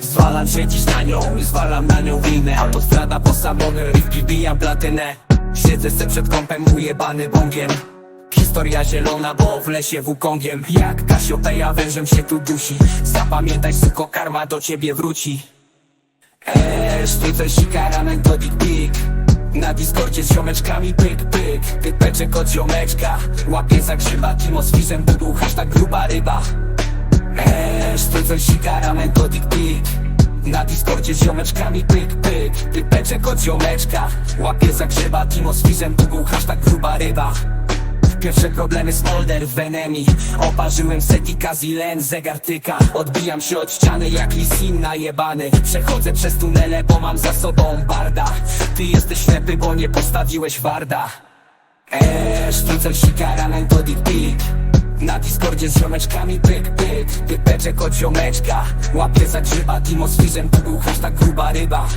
Zwalam się dziś na nią i zwalam na nią winę. Autostrada po samony, wbijam platynę. Siedzę se przed kąpem ujebany bągiem Historia zielona, bo w lesie wukongiem. Jak Kasiopeja wężem się tu dusi. Zapamiętaj, suko, karma do ciebie wróci. Eee, sztuce sikara, anegdotik pik Na Discordzie z ziomeczkami pyk pyk. Typeczek od ziomeczka. Łapie za grzyba, Timo z fiszem hashtag gruba ryba Sztuce sikara, anegdotik pik. Na Discordzie z ziomeczkami pyk pyk. Typeczek od ziomeczka. Łapie za grzyba, Timo z fiszem Google, hashtag gruba ryba. Pierwsze problemy z Molder w Enemy Oparzyłem setika zilen, zegar tyka. Odbijam się od ściany jak lisin najebany. Przechodzę przez tunele, bo mam za sobą barda. Ty jesteś ślepy, bo nie postawiłeś warda. Eee, sztucer sikara, mentodik pik na Discordzie z ziomeczkami pyk pyk. Typeczek od ziomeczka Łapie za grzyba, Timo z To był hashtag gruba ryba